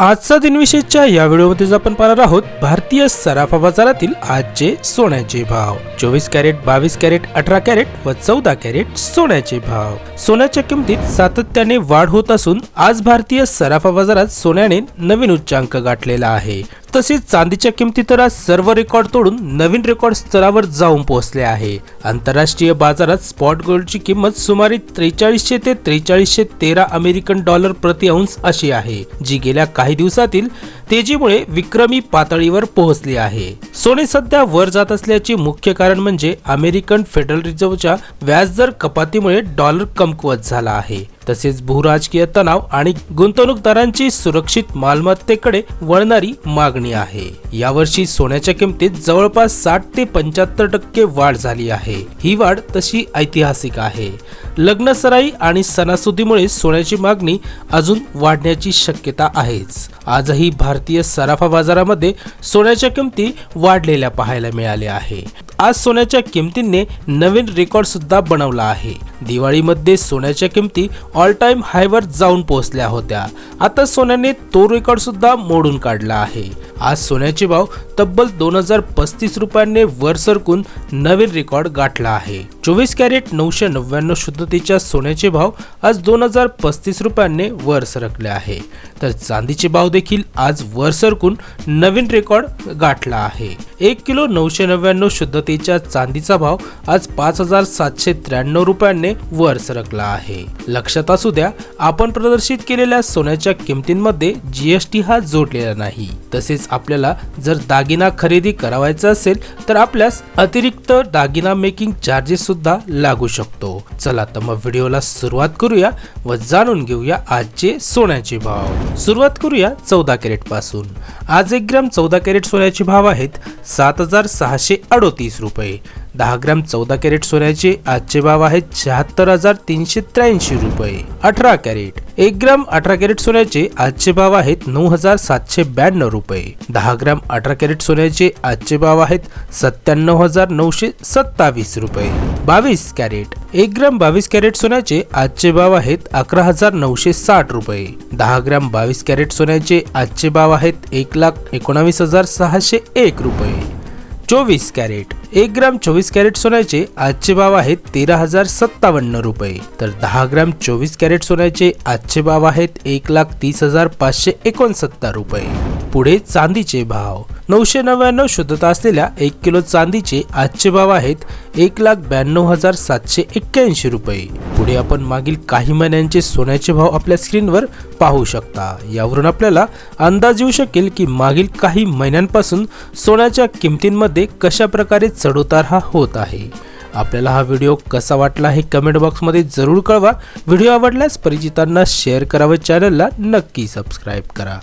आजचा दिनविशेषच्या या व्हिडिओमध्ये आपण पाहणार आहोत भारतीय सराफा बाजारातील आजचे सोन्याचे भाव. चोवीस कॅरेट बावीस कॅरेट अठरा कॅरेट व चौदा कॅरेट सोन्याचे भाव. सोन्याच्या किमतीत सातत्याने वाढ होत असून आज भारतीय सराफा बाजारात सोन्याने नवीन उच्चांक गाठलेला आहे. तसेच चांदीच्या किमती तर आज सर्व रेकॉर्ड तोडून नवीन रेकॉर्ड स्तरावर जाऊन पोहोचले आहे. आंतरराष्ट्रीय बाजारात स्पॉट गोल्डची किंमत सुमारे त्रेचाळीसशे ते त्रेचाळीसशे तेरा अमेरिकन डॉलर प्रति अंश अशी आहे जी गेल्या काही दिवसातील तेजीमुळे विक्रमी पातळीवर पोहोचली आहे. सोने सध्या वर जात असल्याचे मुख्य कारण म्हणजे अमेरिकन फेडरल रिझर्व्हच्या व्याजदर कपातीमुळे डॉलर कमकुवत झाला आहे. तसेच भूराजकीय तणाव आणि गुंतवणूकदारांची सुरक्षित मालमत्तेकडे वळणारी मागणी आहे. यावर्षी सोन्याच्या किमतीत जवळपास साठ ते पंच्याहत्तर टक्के वाढ झाली आहे. ही वाढ तशी ऐतिहासिक आहे. लग्नसराई आणि सणासुदीमुळे सोन्याची मागणी अजून वाढण्याची शक्यता आहेच. आजही भारतीय सराफा बाजारामध्ये सोन्याच्या किमती वाढलेल्या पाहायला मिळाल्या आहे. आज सोन्याच्या किमतींनी नवीन रेकॉर्ड सुद्धा बनवला आहे. दिवाळीमध्ये सोन्याच्या किमती ऑल टाइम हायवर जाऊन पोहोचल्या होत्या. आता सोन्याने तो रेकॉर्ड सुद्धा मोडून काढला आहे. आज सोन्याचे भाव तब्बल दोन हजार पस्तीस रुपयांनी वर सरकून नवीन रेकॉर्ड गाठला आहे. चोवीस कॅरेट नऊशे नव्याण्णव शुद्धतेच्या सोन्याचे भाव आज दोन हजार पस्तीस रुपयांनी वर सरकले आहे. तर चांदीचे भाव देखील आज वर सरकून नवीन रेकॉर्ड गाठला आहे. एक किलो नऊशे नव्याण्णव शुद्धतेच्या चांदीचा भाव आज पाच हजार सातशे त्र्याण्णव रुपयांनी वर सरकला आहे. लक्षात असू द्या आपण प्रदर्शित केलेल्या सोन्याच्या किमतींमध्ये जीएसटी हा जोडलेला नाही. तसेच आपल्याला जर दागिना खरेदी करावायचा असेल तर आपल्यास अतिरिक्त दागिना मेकिंग चार्जेस सुद्धा लागू शकतो. चला तर मग व्हिडिओला सुरुवात करूया व जाणून घेऊया आजचे सोन्याचे भाव. सुरुवात करूया चौदा कॅरेटपासून. आज एक ग्रॅम चौदा कॅरेट सोन्याचे भाव आहेत सात हजार सहाशे अडोतीस रुपये. दहा ग्रॅम चौदा कॅरेट सोन्याचे आजचे भाव आहेत शहात्तर हजार तीनशे त्र्याऐंशी रुपये. अठरा कॅरेट. एक ग्रॅम अठरा कॅरेट सोन्याचे आजचे भाव आहेत नऊ हजार सातशे ब्याण्णव रुपये. दहा ग्रॅम अठरा कॅरेट सोन्याचे आजचे भाव आहेत सत्त्याण्णव हजार नऊशे सत्तावीस रुपये. बावीस कॅरेट. एक ग्रॅम बावीस कॅरेट सोन्याचे आजचे भाव आहेत अकरा हजार नऊशे साठ रुपये. दहा ग्रॅम बावीस कॅरेट सोन्याचे आजचे भाव आहेत एक लाख एकोणावीस हजार सहाशे एक रुपये. चोवीस कॅरेट. एक ग्राम चोवीस कॅरेट सोन्याचे आजचे भाव आहेत तेरा हजार सत्तावन्न रुपये. तर दहा ग्राम चोवीस कॅरेट सोन्याचे आजचे भाव आहेत एक लाख तीस हजार पाचशे एकोणसत्तर रुपये. पुढे चांदीचे भाव. नऊशे नव्याण्णव शुद्धता असलेल्या एक किलो चांदीचे आजचे भाव आहेत एक लाख ब्याण्णव हजार सातशे एक्क्याऐंशी रुपये. पुढे आपण मागील काही महिन्यांचे सोन्याचे भाव आपल्या स्क्रीनवर पाहू शकता. यावरून आपल्याला अंदाज येऊ शकेल की मागील काही महिन्यांपासून सोन्याच्या किमतींमध्ये कशा प्रकारे चढउतार हा होत आहे. आपल्याला हा व्हिडिओ कसा वाटला हे कमेंट बॉक्समध्ये जरूर कळवा. व्हिडिओ आवडल्यास परिचितांना शेअर करावे चॅनलला नक्की सबस्क्राईब करा.